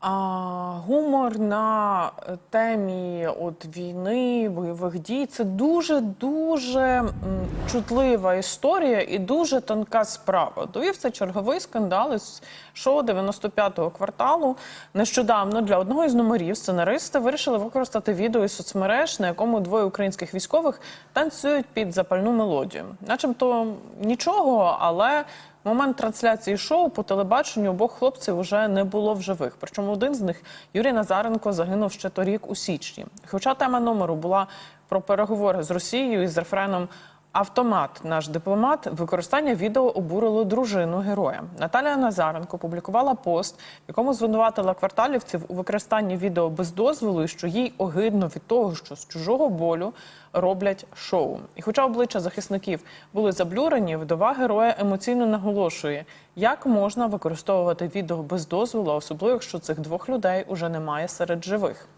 А, гумор на е, темі от війни, бойових дій це дуже дуже чутлива історія і дуже тонка справа. Довів це черговий скандал із шоу 95-го кварталу. Нещодавно для одного із номерів сценаристи вирішили використати відео із соцмереж, на якому двоє українських військових танцюють під запальну мелодію. Начебто нічого, але в момент трансляції шоу по телебаченню обох хлопців уже не було в живих. Причому один з них, Юрій Назаренко, загинув ще торік у січні. Хоча тема номеру була про переговори з Росією із рефреном Автомат, наш дипломат, використання відео обурило дружину героя. Наталія Назаренко публікувала пост, в якому звинуватила кварталівців у використанні відео без дозволу, і що їй огидно від того, що з чужого болю роблять шоу. І хоча обличчя захисників були заблюрені, вдова героя емоційно наголошує, як можна використовувати відео без дозволу, особливо якщо цих двох людей уже немає серед живих.